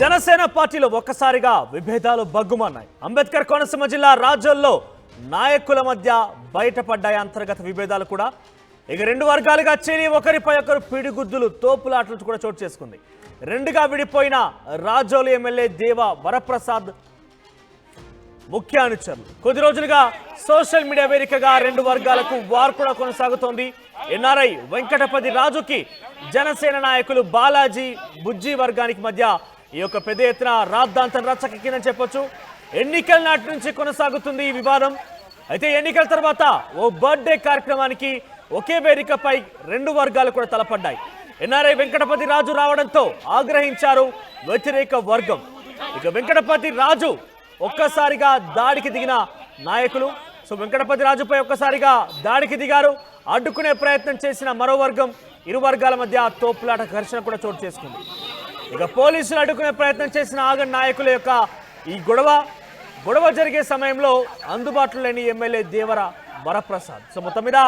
జనసేన పార్టీలో ఒక్కసారిగా విభేదాలు బగ్గుమన్నాయి అంబేద్కర్ కోనసీమ జిల్లా రాజ్యాల్లో నాయకుల మధ్య బయటపడ్డాయి అంతర్గత విభేదాలు కూడా. ఇక రెండు వర్గాలుగా చేరి ఒకరిపై ఒకరు పిడిగుద్దులు తోపులాటలు కూడా చోటు చేసుకుంది. రెండుగా విడిపోయిన రాజోలు ఎమ్మెల్యే దేవ వరప్రసాద్ ముఖ్య అనుచరులు కొద్ది రోజులుగా సోషల్ మీడియా వేదికగా రెండు వర్గాలకు వార్ కూడా కొనసాగుతోంది. ఎన్ఆర్ఐ వెంకటపతి రాజుకి జనసేన నాయకులు బాలాజీ బుజ్జి వర్గానికి మధ్య ఈ యొక్క పెద్ద ఎత్తున రాద్ధాంతం రచ్చకెక్కిందని చెప్పొచ్చు. ఎన్నికల నాటి నుంచి కొనసాగుతుంది ఈ వివాదం. అయితే ఎన్నికల తర్వాత ఓ బర్త్డే కార్యక్రమానికి ఒకే వేదికపై రెండు వర్గాలు కూడా తలపడ్డాయి. ఎన్ఆర్ఐ వెంకటపతి రాజు రావడంతో ఆగ్రహించారు వ్యతిరేక వర్గం. ఇక వెంకటపతి రాజు ఒక్కసారిగా దాడికి దిగిన నాయకులు. సో వెంకటపతి రాజుపై ఒక్కసారిగా దాడికి దిగారు. అడ్డుకునే ప్రయత్నం చేసిన మరో వర్గం ఇరు వర్గాల మధ్య తోపులాట ఘర్షణ కూడా చోటు చేసుకుంది. ఇక పోలీసులు అడ్డుకునే ప్రయత్నం చేసిన ఆగన్ నాయకుల యొక్క ఈ గొడవ గొడవ జరిగే సమయంలో అందుబాటులో లేని ఎమ్మెల్యే దేవర వరప్రసాద్. సో మొత్తం మీద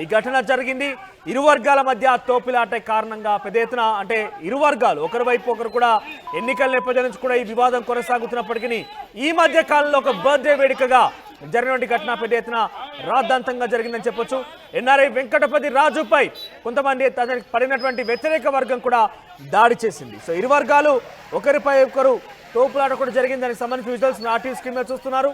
ఈ ఘటన జరిగింది. ఇరు వర్గాల మధ్య తోపిలాట కారణంగా పెద్ద ఎత్తున అంటే ఇరు వర్గాలు ఒకరి వైపు ఒకరు కూడా ఎన్నికల నేపథ్యం నుంచి కూడా ఈ వివాదం కొనసాగుతున్నప్పటికీ ఈ మధ్య కాలంలో ఒక బర్త్డే వేడుకగా జరిగినటువంటి ఘటన పెద్ద ఎత్తున రాద్ధాంతంగా జరిగిందని చెప్పొచ్చు ఎన్ఆర్ఐ వెంకటపతి రాజుపై కొంతమంది తనకి పడినటువంటి వ్యతిరేక వర్గం కూడా దాడి చేసింది సో ఇరు వర్గాలు ఒకరిపై ఒకరు తోపులాట కూడా జరిగింది దానికి సంబంధించిన విజువల్స్ నా స్క్రీన్ మీద చూస్తున్నారు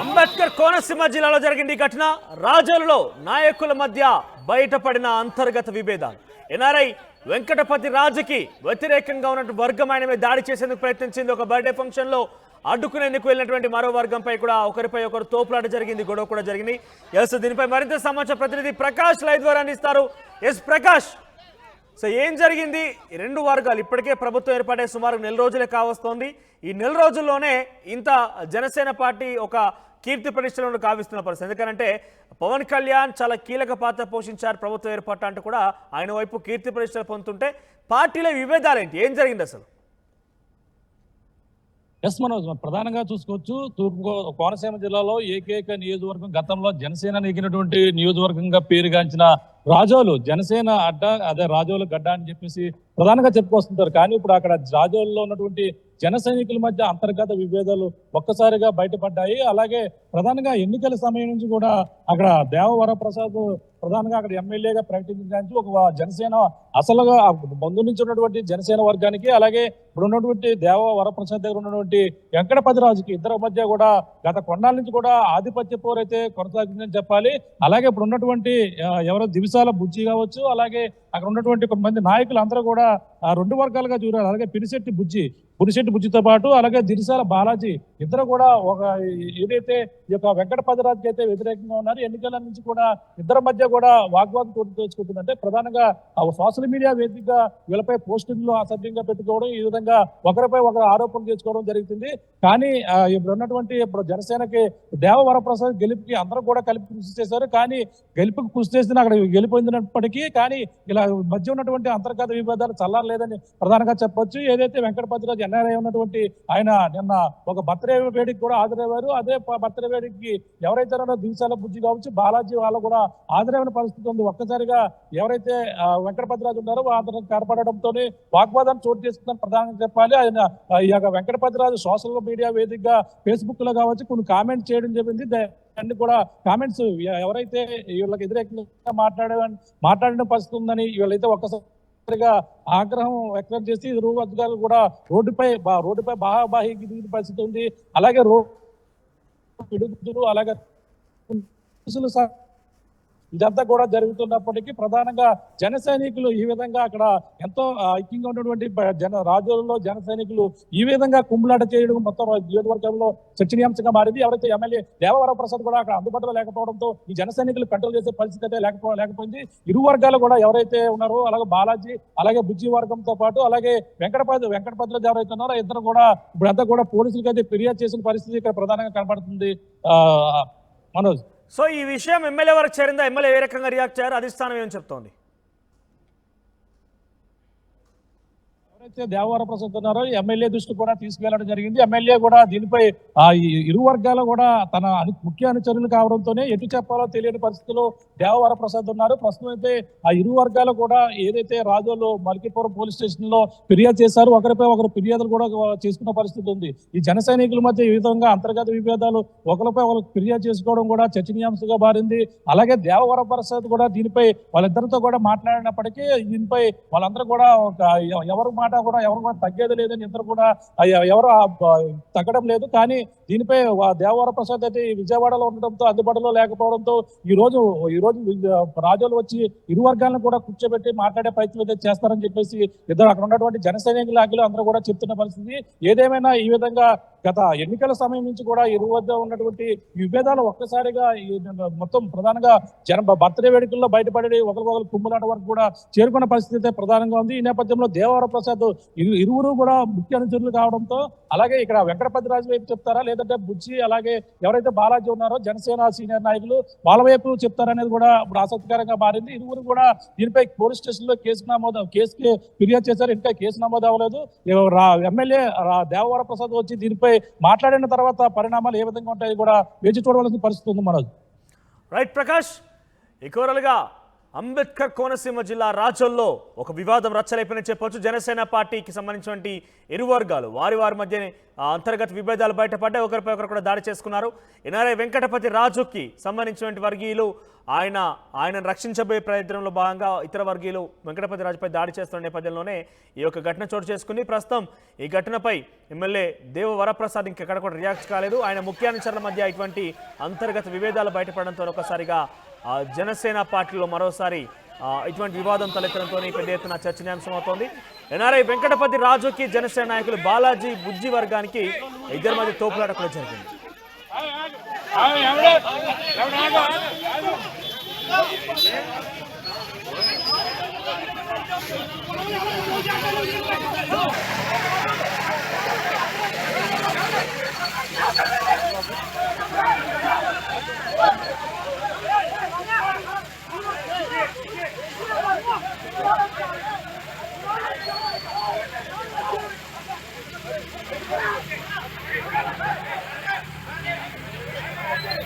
అంబేద్కర్ కోనసీమ జిల్లాలో జరిగింది ఈ ఘటన రాజోలలో నాయకుల మధ్య బయటపడిన అంతర్గత విభేదాలు. ఎన్ఆర్ఐ వెంకటపతి రాజుకి వ్యతిరేకంగా ఉన్నటువంటి వర్గం ఆయన మీద దాడి చేసేందుకు ప్రయత్నించింది. ఒక బర్త్డే ఫంక్షన్లో అడ్డుకునేందుకు వెళ్ళినటువంటి మరో వర్గంపై కూడా ఒకరిపై ఒకరు తోపులాట జరిగింది గొడవ కూడా జరిగింది. ఎస్ దీనిపై మరింత సమాచార ప్రతినిధి ప్రకాష్ లైవ్ ద్వారా అందిస్తారు. ఎస్ ప్రకాష్. సో ఏం జరిగింది? రెండు వర్గాలు ఇప్పటికే ప్రభుత్వం ఏర్పడే సుమారు నెల రోజులే కావస్తోంది. ఈ నెల రోజుల్లోనే ఇంత జనసేన పార్టీ ఒక కీర్తి ప్రతిష్టలను కావిస్తున్న పరిస్థితి. ఎందుకంటే పవన్ కళ్యాణ్ చాలా కీలక పాత్ర పోషించారు ప్రభుత్వం ఏర్పాటు అంటే కూడా ఆయన వైపు కీర్తి ప్రతిష్టలు పొందుతుంటే పార్టీలో విభేదాలు ఏంటి ఏం జరిగింది అసలు? ఎస్ మనోజ్ ప్రధానంగా చూసుకోవచ్చు తూర్పు కోనసీమ జిల్లాలో ఏకైక నియోజకవర్గం గతంలో జనసేన నెగినటువంటి నియోజకవర్గంగా పేరుగాంచిన రాజోలు జనసేన అడ్డ అదే రాజోలు గడ్డ అని చెప్పేసి ప్రధానంగా చెప్పుకొస్తుంటారు. కానీ ఇప్పుడు అక్కడ రాజోల్లో ఉన్నటువంటి జన సైనికుల మధ్య అంతర్గత విభేదాలు ఒక్కసారిగా బయటపడ్డాయి. అలాగే ప్రధానంగా ఎన్నికల సమయం నుంచి కూడా అక్కడ దేవవరప్రసాద్ ప్రధానంగా అక్కడ ఎమ్మెల్యేగా ప్రకటించడానికి ఒక జనసేన అసలుగా బంధు నుంచి ఉన్నటువంటి జనసేన వర్గానికి అలాగే ఇప్పుడు ఉన్నటువంటి దేవ వరప్రసాద్ దగ్గర ఉన్నటువంటి వెంకటపతిరాజుకి ఇద్దరి మధ్య కూడా గత కొన్నాళ్ళ నుంచి కూడా ఆధిపత్య పోరైతే కొనసాగిందని చెప్పాలి. అలాగే ఇప్పుడు ఉన్నటువంటి ఎవరో దివిసాల బుజ్జి కావచ్చు అలాగే అక్కడ ఉన్నటువంటి కొంతమంది నాయకులు అందరూ కూడా రెండు వర్గాలుగా చూడాలి. అలాగే పిరిశెట్టి బుజ్జి పురిశెట్టి బుజ్జితో పాటు అలాగే దిరిసాల బాలాజీ ఇద్దరు కూడా ఒక ఏదైతే ఈ యొక్క వెంకటపతిరాజుకి అయితే వ్యతిరేకంగా ఉన్నారు ఎన్నికల నుంచి కూడా ఇద్దరి మధ్య కూడా వాగ్వాదం చోటు తెచ్చుకుంటుందంటే ప్రధానంగా ఆ సోషల్ మీడియా వేదికగా వీళ్ళపై పోస్టింగ్లు అసభ్యంగా పెట్టుకోవడం ఈ విధంగా ఒకరిపై ఒకరు ఆరోపణలు చేసుకోవడం జరుగుతుంది. కానీ ఇప్పుడు ఉన్నటువంటి ఇప్పుడు జనసేనకి దేవ వరప్రసాద్ గెలుపుకి అందరూ కూడా కలిపి కృషి చేశారు. కానీ గెలుపుకి కృషి చేసిన అక్కడ గెలిపోయినప్పటికీ కానీ ఇలా మధ్య ఉన్నటువంటి అంతర్గత విభేదాలు చల్లారలేదని ప్రధానంగా చెప్పొచ్చు. ఏదైతే వెంకటపతిరాజు ఎన్ఆర్ఐ ఉన్నటువంటి ఆయన నిన్న ఒక బర్త్డే వేడికి కూడా హాజరయ్యారు. అదే బర్త్డే వేడికి ఎవరైతే ఉన్నారో దివిసాల బుజ్జి కావచ్చు బాలాజీ వాళ్ళు కూడా హాజరైన పరిస్థితి ఉంది. ఒక్కసారిగా ఎవరైతే వెంకటపతిరాజు ఉన్నారో అతను కనపడడంతో వాగ్వాదం చోటు చేసుకుందని ప్రధానంగా చెప్పాలి. ఆయన ఈ యొక్క వెంకటపతిరాజు సోషల్ మీడియా వేదికగా ఫేస్బుక్లో కావచ్చు కొన్ని కామెంట్ చేయడం జరిగింది. అన్ని కూడా కామెంట్స్ ఎవరైతే వీళ్ళకి వ్యతిరేకంగా మాట్లాడే మాట్లాడిన పరిస్థితి ఉందని వీళ్ళైతే ఒక్కసారి ఆగ్రహం వ్యక్తం చేసి ఇరు వర్గాలు కూడా రోడ్డుపై బా- రోడ్డుపై బాహాబాహి గిరిగిరి పరిస్థితి ఉంది. అలాగే రోడ్డు అలాగే ఇదంతా కూడా జరుగుతున్నప్పటికీ ప్రధానంగా జన సైనికులు ఈ విధంగా అక్కడ ఎంతో ఐక్యంగా ఉన్నటువంటి జన రాజులలో జన సైనికులు ఈ విధంగా కుంభలాట చేయడం మొత్తం నియోజకవర్గంలో చర్చనీయాంశంగా మారింది. ఎవరైతే ఎమ్మెల్యే దేవవర ప్రసాద్ కూడా అక్కడ అందుబాటులో లేకపోవడంతో ఈ జన సైనికులు కంట్రోల్ చేసే పరిస్థితి అయితే లేకపో లేకపోయింది. ఇరు వర్గాలు కూడా ఎవరైతే ఉన్నారో అలాగే బాలాజీ అలాగే బుజ్జి వర్గంతో పాటు అలాగే వెంకటపతి వెంకటపతిలో ఎవరైతే ఉన్నారో ఇద్దరు కూడా ఇప్పుడంతా కూడా పోలీసులకి అయితే ఫిర్యాదు చేసిన పరిస్థితి ఇక్కడ ప్రధానంగా కనబడుతుంది ఆ మనోజ్. సో ఈ విషయం ఎమ్మెల్యే వరకు చేరిందా? ఎమ్మెల్యే ఏ రకంగా రియాక్ట్ చేయారు? అధిష్టానం ఏమని చెప్తోంది? ఎవరైతే దేవవర ప్రసాద్ ఉన్నారో ఎమ్మెల్యే దృష్టి కూడా తీసుకువెళ్ళడం జరిగింది. ఎమ్మెల్యే కూడా దీనిపై ఆ ఇరు వర్గాలు కూడా తన ముఖ్య అనుచరులు కావడంతోనే ఎటు చెప్పాలో తెలియని పరిస్థితిలో దేవవర ప్రసాద్ ఉన్నారు. ప్రస్తుతం అయితే ఆ ఇరు వర్గాలు కూడా ఏదైతే రాజోలు మలికిపురం పోలీస్ స్టేషన్లో ఫిర్యాదు చేశారు ఒకరిపై ఒకరు ఫిర్యాదులు కూడా చేసుకున్న పరిస్థితి ఉంది. ఈ జన సైనికుల మధ్య ఈ విధంగా అంతర్గత విభేదాలు ఒకరిపై ఒకరు ఫిర్యాదు చేసుకోవడం కూడా చర్చనీయాంశంగా మారింది. అలాగే దేవవర ప్రసాద్ కూడా దీనిపై వాళ్ళిద్దరితో కూడా మాట్లాడినప్పటికీ దీనిపై వాళ్ళందరూ కూడా ఒక ఎవరు ఎవరి మాట కూడా ఎవరు కూడా తగ్గేది లేదని ఇద్దరు కూడా ఎవరు తగ్గడం లేదు. కానీ దీనిపై దేవవర ప్రసాద్ అయితే విజయవాడలో ఉండడంతో అందుబాటులో లేకపోవడంతో ఈ రోజు ఈ రోజు రాజులు వచ్చి ఇరు వర్గాలను కూడా కూర్చోబెట్టి మాట్లాడే ప్రయత్నం అయితే చేస్తారని చెప్పేసి ఇద్దరు అక్కడ ఉన్నటువంటి జన సైనికులు అందరూ కూడా చెప్తున్న పరిస్థితి. ఏదేమైనా ఈ విధంగా గత ఎన్నికల సమయం నుంచి కూడా ఇరు వద్ద ఉన్నటువంటి విభేదాలు ఒక్కసారిగా మొత్తం ప్రధానంగా జన బర్త్డే వేడుకల్లో బయటపడి ఒకరికొకరు కుమ్ములాట వరకు కూడా చేరుకున్న పరిస్థితి అయితే ప్రధానంగా ఉంది. ఈ నేపథ్యంలో దేవవర ప్రసాద్ ఇరు ఇరువురు కూడా ముఖ్య అనుచరులు కావడంతో అలాగే ఇక్కడ వెంకటపతి రాజు వైపు చెప్తారా? లేదంటే బుజ్జి అలాగే ఎవరైతే బాలాజీ ఉన్నారో జనసేన సీనియర్ నాయకులు వాళ్ళ వైపు చెప్తారనేది కూడా ఇప్పుడు ఆసక్తికరంగా మారింది. ఇరువురు కూడా దీనిపై పోలీస్ స్టేషన్లో కేసు నమోదు కేసుకి ఫిర్యాదు చేశారు. ఇంకా కేసు నమోదు అవ్వలేదు. రా- ఎమ్మెల్యే దేవవర ప్రసాద్ వచ్చి దీనిపై మాట్లాడిన తర్వాత పరిణామాలు ఏ విధంగా ఉంటాయి కూడా వేచి చూడవలసిన పరిస్థితి ఉంది మనోజ్ రైట్ ప్రకాష్ ఇకోరలుగా అంబేద్కర్ కోనసీమ జిల్లా రాజోల్లో ఒక వివాదం రచ్చలేపని చెప్పొచ్చు జనసేన పార్టీకి సంబంధించినటువంటి ఇరు వర్గాలు వారి వారి మధ్యనే అంతర్గత విభేదాలు బయటపడ్డాయి. ఒకరిపై ఒకరు కూడా దాడి చేసుకున్నారు. ఎన్ఆర్ఐ వెంకటపతి రాజుకి సంబంధించినటువంటి వర్గీయులు ఆయన ఆయనను రక్షించబోయే ప్రయత్నంలో భాగంగా ఇతర వర్గీయులు వెంకటపతి రాజుపై దాడి చేస్తున్న నేపథ్యంలోనే ఈ యొక్క ఘటన చోటు చేసుకుంది. ప్రస్తుతం ఈ ఘటనపై ఎమ్మెల్యే దేవ వరప్రసాద్ ఇంకెక్కడ కూడా రియాక్ట్ కాలేదు. ఆయన ముఖ్య మధ్య ఇటువంటి అంతర్గత విభేదాలు బయటపడడంతో ఒకసారిగా జనసేన పార్టీలో మరోసారి ఇటువంటి వివాదం తలెత్తడంతో పెద్ద ఎత్తున చర్చనీయాంశం అవుతోంది. ఎన్ఆర్ఐ వెంకటపతి రాజుకి జనసేన నాయకులు బాలాజీ బుజ్జి వర్గానికి ఇద్దరి మధ్య తోపులాట కూడా జరిగింది.